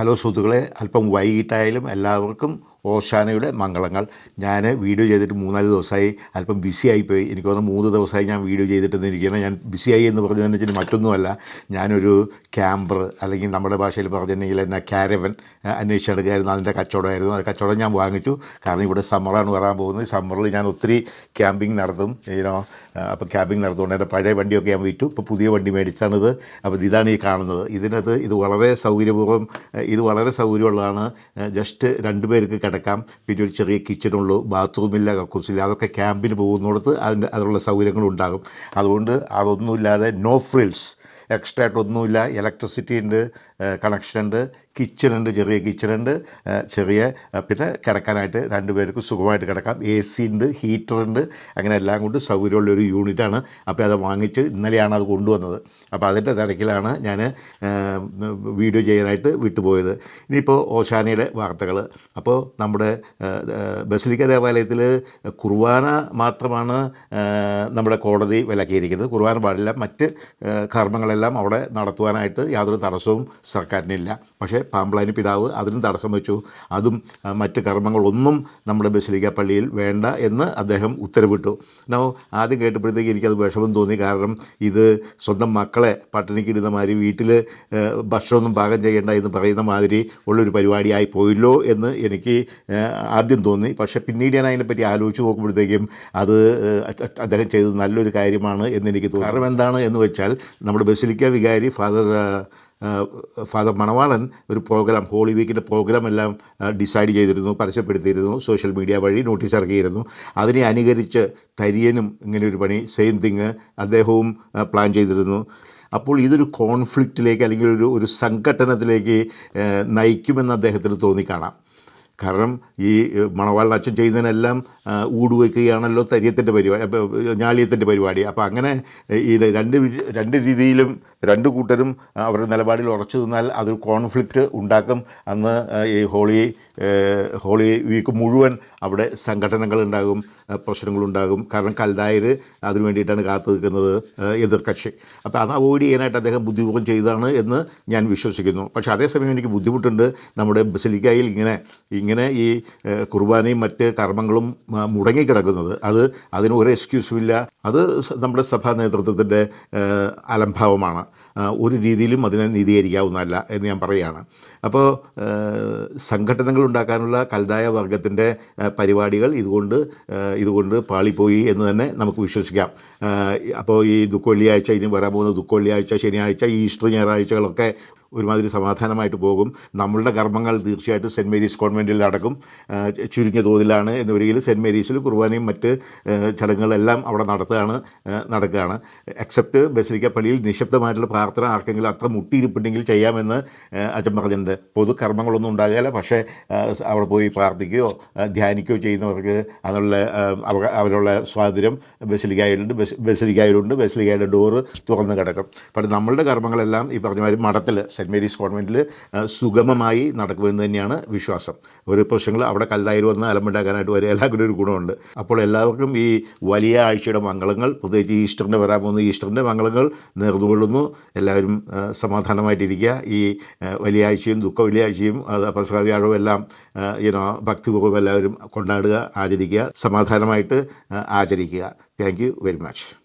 Hello സുഹൃത്തുക്കളെ അല്പം വൈകിട്ടായാലും എല്ലാവർക്കും ഓശാനയുടെ മംഗളങ്ങൾ. ഞാൻ വീഡിയോ ചെയ്തിട്ട് മൂന്നാൽ ദിവസമായി അല്പം ബിസി ആയിപ്പോയി. എനിക്ക് തോന്നുന്നു മൂന്ന് ദിവസമായി ഞാൻ വീഡിയോ ചെയ്തിട്ട് ഇരിക്കുകയാണ് ഞാൻ ബിസി ആയി എന്ന് പറഞ്ഞതെന്ന് വെച്ചാൽ മറ്റൊന്നുമല്ല. ഞാനൊരു ക്യാമ്പർ അല്ലെങ്കിൽ നമ്മുടെ ഭാഷയിൽ പറഞ്ഞിട്ടുണ്ടെങ്കിൽ എന്നാ ക്യാരവൻ അന്വേഷിച്ചെടുക്കുകയായിരുന്നു അതിന്റെ കച്ചവടമായിരുന്നു. അത് കച്ചവടം ഞാൻ വാങ്ങിച്ചു. കാരണം ഇവിടെ സമ്മറാണ് വരാൻ പോകുന്നത്. സമ്മറിൽ ഞാൻ ഒത്തിരി ക്യാമ്പിംഗ് നടത്തും. ഇതിനോ അപ്പോൾ ക്യാമ്പിംഗ് നടത്തുകൊണ്ട് എന്റെ പഴയ വണ്ടിയൊക്കെ ഞാൻ വിറ്റു. ഇപ്പോൾ പുതിയ വണ്ടി മേടിച്ചാണിത്. അപ്പോൾ ഇതാണ് ഈ കാണുന്നത്. ഇതിനകത്ത് ഇത് വളരെ സൗകര്യപൂർവം ഇത് വളരെ സൗകര്യമുള്ളതാണ്. ജസ്റ്റ് രണ്ട് പേർക്ക് കിടക്കാം പിന്നെ ഒരു ചെറിയ കിച്ചണുള്ളൂ ബാത്റൂമില്ല കക്കൂസില്ല അതൊക്കെ ക്യാമ്പിന് പോകുന്നിടത്ത് അതിന്റെ അതിനുള്ള സൗകര്യങ്ങളുണ്ടാകും അതുകൊണ്ട് അതൊന്നുമില്ലാതെ നോ ഫ്രിൽസ് എക്സ്ട്രാ ആയിട്ടൊന്നുമില്ല ഇലക്ട്രിസിറ്റി ഉണ്ട് കണക്ഷൻ ഉണ്ട് കിച്ചണുണ്ട് ചെറിയ കിച്ചണുണ്ട് ചെറിയ പിന്നെ കിടക്കാനായിട്ട് രണ്ട് പേർക്ക് സുഖമായിട്ട് കിടക്കാം. എ സി ഉണ്ട് ഹീറ്റർ ഉണ്ട് അങ്ങനെ എല്ലാം കൊണ്ട് സൗകര്യമുള്ള ഒരു യൂണിറ്റാണ് അപ്പോൾ അത് വാങ്ങിച്ച് ഇന്നലെയാണ് അത് കൊണ്ടുവന്നത്. അപ്പോൾ അതിന്റെ തിരക്കിലാണ് ഞാൻ വീഡിയോ ചെയ്യാനായിട്ട് വിട്ടുപോയത്. ഇനിയിപ്പോൾ ഓശാനയുടെ വാർത്തകൾ അപ്പോൾ നമ്മുടെ ബസലിക്ക ദേവാലയത്തിൽ കുർബാന മാത്രമാണ് നമ്മുടെ കോടതി വിലക്കിയിരിക്കുന്നത്. കുർബാന പാടില്ല. മറ്റ് കർമ്മങ്ങളെല്ലാം അവിടെ നടത്തുവാനായിട്ട് യാതൊരു തടസ്സവും സർക്കാരിനില്ല. പക്ഷേ പാമ്പ്ലാനി പിതാവ് അതിനും തടസ്സം വെച്ചു. അതും മറ്റ് കർമ്മങ്ങളൊന്നും നമ്മുടെ ബസലിക്ക പള്ളിയിൽ വേണ്ട എന്ന് അദ്ദേഹം ഉത്തരവിട്ടു. നോ ആദ്യം കേട്ടപ്പോഴത്തേക്ക് എനിക്കത് വിഷമം തോന്നി. കാരണം ഇത് സ്വന്തം മക്കളെ പട്ടിണിക്കിടുന്ന മാതിരി വീട്ടിൽ ഭക്ഷണമൊന്നും പാകം ചെയ്യേണ്ട എന്ന് പറയുന്ന മാതിരി ഉള്ളൊരു പരിപാടിയായി പോയല്ലോ എന്ന് എനിക്ക് ആദ്യം തോന്നി. പക്ഷേ പിന്നീട് ഞാൻ അതിനെപ്പറ്റി ആലോചിച്ച് നോക്കുമ്പോഴത്തേക്കും അത് അദ്ദേഹം ചെയ്തത് നല്ലൊരു കാര്യമാണ് എന്ന് എനിക്ക് തോന്നി. കാരണം എന്താണ് എന്ന് വെച്ചാൽ നമ്മുടെ ബസിലിക്ക വികാരി ഫാദർ ഫാദർ മണവാളൻ ഒരു പ്രോഗ്രാം ഹോളി വീക്കിന്റെ പ്രോഗ്രാം എല്ലാം ഡിസൈഡ് ചെയ്തിരുന്നു പരസ്യപ്പെടുത്തിയിരുന്നു സോഷ്യൽ മീഡിയ വഴി നോട്ടീസ് ഇറക്കിയിരുന്നു. അതിനെ അനുകരിച്ച് തരിയനും ഇങ്ങനെ ഒരു പണി സെയിം തിങ് അദ്ദേഹവും പ്ലാൻ ചെയ്തിരുന്നു. അപ്പോൾ ഇതൊരു കോൺഫ്ലിക്റ്റിലേക്ക് അല്ലെങ്കിൽ ഒരു ഒരു സംഘട്ടനത്തിലേക്ക് നയിക്കുമെന്ന് അദ്ദേഹത്തിന് തോന്നിക്കാണാം കാരണം ഈ മണവാളിന് അച്ഛൻ ചെയ്യുന്നതിനെല്ലാം ഊടുവയ്ക്കുകയാണല്ലോ തരിയത്തിന്റെ പരിപാടി ഞാളിയത്തിന്റെ പരിപാടി. അപ്പോൾ അങ്ങനെ ഈ രണ്ട് രണ്ട് രീതിയിലും രണ്ട് കൂട്ടരും അവരുടെ നിലപാടിൽ ഉറച്ചു നിന്നാൽ അതൊരു കോൺഫ്ലിക്റ്റ് ഉണ്ടാക്കും. അന്ന് ഈ ഹോളി ഹോളി വീക്ക് മുഴുവൻ അവിടെ സംഘടനകൾ ഉണ്ടാകും പ്രശ്നങ്ങളുണ്ടാകും കാരണം കൽദായർ അതിനു വേണ്ടിയിട്ടാണ് കാത്തു നിൽക്കുന്നത് എതിർകക്ഷി അപ്പോൾ അത് അവോയ്ഡ് ചെയ്യാനായിട്ട് അദ്ദേഹം ബുദ്ധിപൂർവം ചെയ്തതാണ് എന്ന് ഞാൻ വിശ്വസിക്കുന്നു. പക്ഷേ അതേസമയം എനിക്ക് ബുദ്ധിമുട്ടുണ്ട്. നമ്മുടെ ബസലിക്കായിൽ ഇങ്ങനെ ഇങ്ങനെ ഈ കുർബാനയും മറ്റ് കർമ്മങ്ങളും മുടങ്ങിക്കിടക്കുന്നത്. അത് അതിന് ഒരു എക്സ്ക്യൂസുമില്ല അത് നമ്മുടെ സഭാ നേതൃത്വത്തിന്റെ അലംഭാവമാണ്. ഒരു രീതിയിലും അതിനെ നീതീകരിക്കാവുന്നതല്ല എന്ന് ഞാൻ പറയുകയാണ്. അപ്പോൾ സംഘടനകൾ ഉണ്ടാക്കാനുള്ള കൽതായ വർഗത്തിന്റെ പരിപാടികൾ ഇതുകൊണ്ട് ഇതുകൊണ്ട് പാളിപ്പോയി എന്ന് തന്നെ നമുക്ക് വിശ്വസിക്കാം. അപ്പോൾ ഈ ദുഃഖവെള്ളിയാഴ്ച ഇനി വരാൻ പോകുന്ന ദുഃഖവെള്ളിയാഴ്ച ശനിയാഴ്ച ഈസ്റ്റർ ഞായറാഴ്ചകളൊക്കെ ഒരുമാതിരി സമാധാനമായിട്ട് പോകും. നമ്മളുടെ കർമ്മങ്ങൾ തീർച്ചയായിട്ടും സെന്റ് മേരീസ് കോൺവെന്റിൽ നടക്കും. ചുരുങ്ങിയ തോതിലാണ് എന്ന് വരികയിൽ സെന്റ് മേരീസിൽ കുർബാനയും മറ്റ് ചടങ്ങുകളെല്ലാം അവിടെ നടത്തുകയാണ് നടക്കുകയാണ്. എക്സെപ്റ്റ് ബസിലിക്ക പള്ളിയിൽ നിശബ്ദമായിട്ടുള്ള പ്രാർത്ഥന ആർക്കെങ്കിലും അത്ര മുട്ടിയിരിപ്പുണ്ടെങ്കിൽ ചെയ്യാമെന്ന് അച്ഛൻ പറഞ്ഞിട്ടുണ്ട്. പൊതു കർമ്മങ്ങളൊന്നും ഉണ്ടാകില്ല പക്ഷേ അവിടെ പോയി പ്രാർത്ഥിക്കുകയോ ധ്യാനിക്കുകയോ ചെയ്യുന്നവർക്ക് അതിനുള്ള അവരുള്ള സ്വാതന്ത്ര്യം ബസലിക്കായിലുണ്ട് ബസ് ബസലിക്കായിലുണ്ട് ബസലിക്കായുടെ ഡോറ് തുറന്ന് കിടക്കും. പക്ഷേ നമ്മളുടെ കർമ്മങ്ങളെല്ലാം ഈ പറഞ്ഞ മാതിരി മഠത്തിൽ സെന്റ് മേരീസ് കോൺവെന്റിൽ സുഗമമായി നടക്കുമെന്ന് തന്നെയാണ് വിശ്വാസം. ഒരു പ്രശ്നങ്ങൾ അവിടെ കല്ലായി വന്ന് അലമ്പുണ്ടാക്കാനായിട്ട് വരെ എല്ലാവർക്കും ഒരു ഗുണമുണ്ട്. അപ്പോൾ എല്ലാവർക്കും ഈ വലിയ ആഴ്ചയുടെ മംഗളങ്ങൾ പ്രത്യേകിച്ച് ഈസ്റ്ററിന്റെ വരാൻ പോകുന്ന ഈസ്റ്ററിന്റെ മംഗളങ്ങൾ നേർന്നുകൊള്ളുന്നു. എല്ലാവരും സമാധാനമായിട്ടിരിക്കുക. ഈ വലിയ ആഴ്ചയും ദുഃഖ വെള്ളിയാഴ്ചയും അത് പസകാവ്യാഴവും എല്ലാം ഇനോ ഭക്തിപൂർവം എല്ലാവരും കൊണ്ടാടുക ആചരിക്കുക സമാധാനമായിട്ട് ആചരിക്കുക. Thank you very much